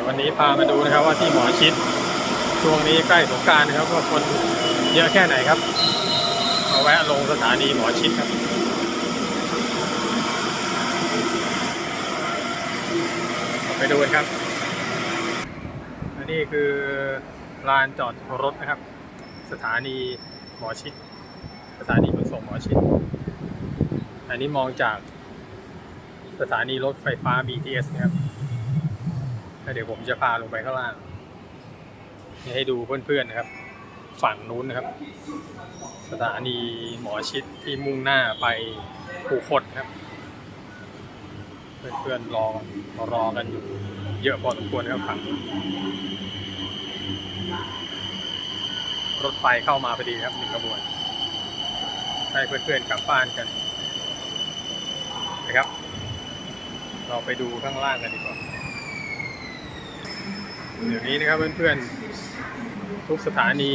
ดี๋ยววันนี้พามาดูนะครับว่าที่หมอชิดช่วงนี้ใกล้สงการนะครับว่าคนเยอะแค่ไหนครับมาแวะลงสถานีหมอชิดครับไปดูกันครับ อันนี้คือลานจอดรถนะครับ สถานีหมอชิด สถานีขนส่งหมอชิด อันนี้มองจากสถานีรถไฟฟ้า BTS นะครับ แล้วเดี๋ยวผมจะพาลงไปข้างล่าง ให้ดูเพื่อนๆนะครับ ฝั่งนู้นนะครับ สถานีหมอชิดที่มุ่งหน้าไปภูคตครับ เพื่อนๆรอรอกันอยู่ เยอะพอสมควรนะครับฝั่งรถไฟเข้ามาพอดีครับหนึ่งขบวน ให้เพื่อนๆกลับบ้านกันนะครับ เราไปดูข้างล่างกันดีกว่า เดี๋ยวนี้นะครับเพื่อนๆทุกสถานี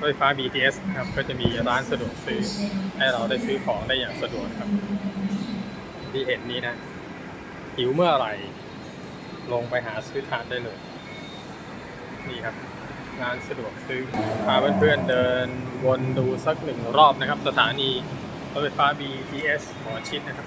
รถไฟฟ้า BTS นะครับก็จะมีร้านสะดวกซื้อให้เราได้ซื้อของได้อย่างสะดวกครับ ที่เห็นนี้นะหิวเมื่อไหร่ ลงไปหาซื้อทานได้เลย นี่ครับงานสะดวกซื้อพาเพื่อนๆเดินวนดูสักหนึ่งรอบนะครับ สถานีรถไฟฟ้า BTS หมอชิดนะครับ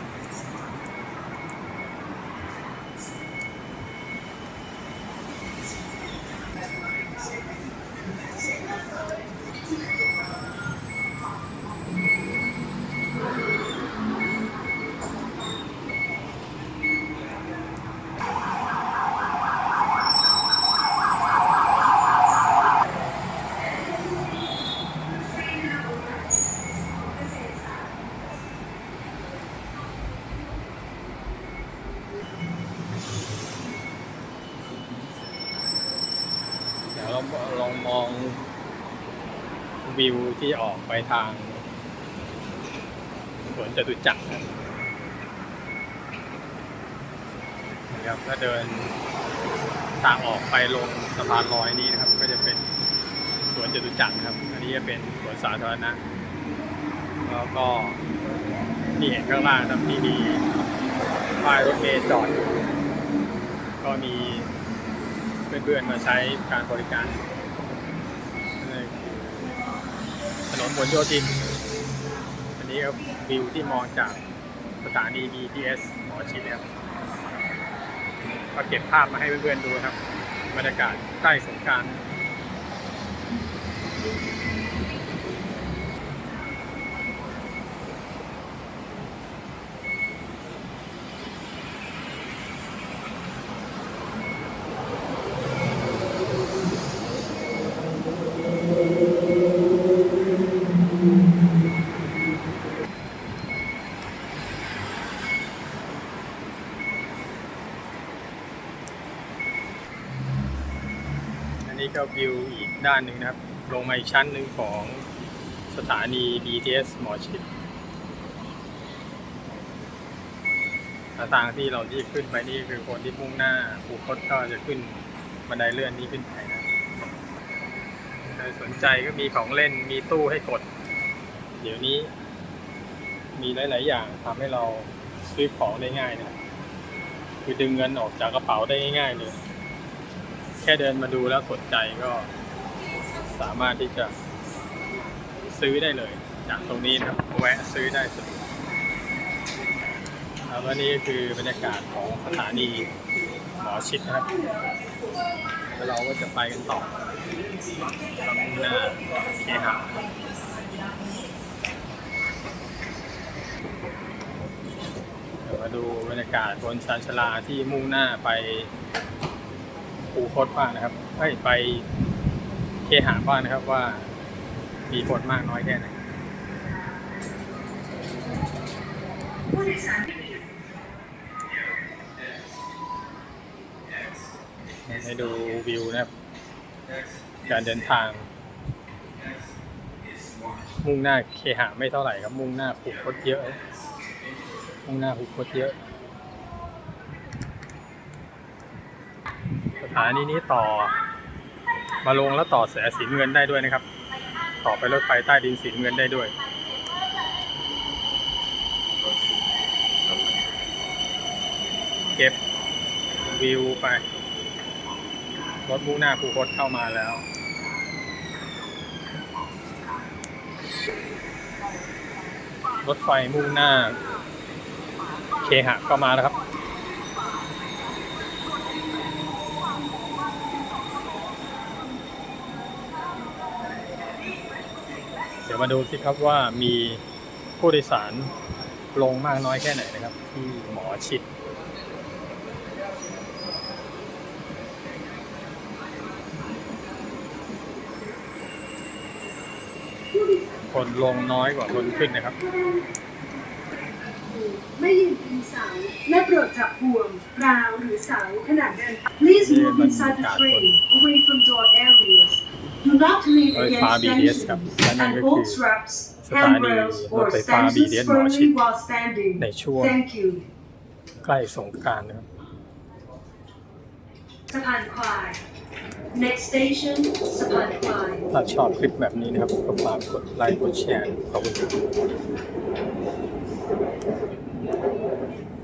ลองมองวิวที่ออกไปทางสวนจตุจักรนะนะครับถ้าเดินทางออกไปลงสะพานลอยนี้นะครับ ก็จะเป็นสวนจตุจักรครับ อันนี้จะเป็นสวนสาธารณะแล้วก็ที่เห็นข้างล่างนะครับที่มีป้ายรถเมล์จอดอยู่ก็มี เพื่อนๆมาใช้การบริการถนนผลโยธิน อันนี้ครับวิวที่มองจากสถานี BTS หมอชิดนะครับก็เก็บภาพมาให้เพื่อนๆดูครับ บรรยากาศใกล้สงการ นี้ก็วิวอีกด้านหนึ่งนะครับ ลงมาอีกชั้นหนึ่งของสถานี BTS หมอชิดทางที่เราที่ขึ้นไปนี่คือคนที่มุ่งหน้าภูคตก็จะขึ้นบันไดเลื่อนนี้ขึ้นไปนะใครสนใจก็มีของเล่นมีตู้ให้กด เดี๋ยวนี้ มีหลาย ๆ อย่างทำให้เราซื้อของได้ง่ายนะคือดึงเงินออกจากกระเป๋าได้ง่าย ๆ เลย ค่เดินมาดูแล้วสนใจก็สามารถที่จะซื้อได้เลย จากตรงนี้นะครับแวะซื้อได้สะดวกแล้วนี่คือบรรยากาศของสถานีหมอชิดนะครับแล้วเราก็จะไปกันต่อตรงหน้าเคหะเดี๋ยวมาดูบรรยากาศบนชานชาลาที่มุ่งหน้าไป ภูคตบ้างนะครับเฮ้ไปเคหาบ้างนะครับว่ามีคนมากน้อยแค่ไหนให้ดูวิวนะครับ การเดินทาง มุ่งหน้าเคหะไม่เท่าไหร่ครับ มุ่งหน้าภูคตเยอะ มุ่งหน้าภูคตเยอะ สถานีนี้ต่อ มาลงแล้วต่อแสสีเงินได้ด้วยนะครับ ต่อไปรถไฟใต้ดินสีเงินได้ด้วยเก็บวิวไปรถมุ่งหน้าคูคตเข้ามาแล้วรถไฟมุ่งหน้า เคหะก็มาแล้วครับ ยวมาดูสิครับว่ามีผู้โดยสารลงมากน้อยแค่ไหนนะครับ ที่หมอชิด คนลงน้อยกว่าคนขึ้นนะครับ ไม่ยืนพิงเสาและโปรดจับห่วงราวหรือเสาขณะเดิน Please move inside the train away from door areas รถไฟฟ้า BTS ครับและนั่นก็คือสถานีรถไฟฟ้า BTS หมอชิดในช่วงใกล้สงการนะครับสะพานควาย next station สะพานควายถ้าชอบคลิปแบบนี้นะครับก็ฝากกดไลค์กดแชร์ขอบคุณครับ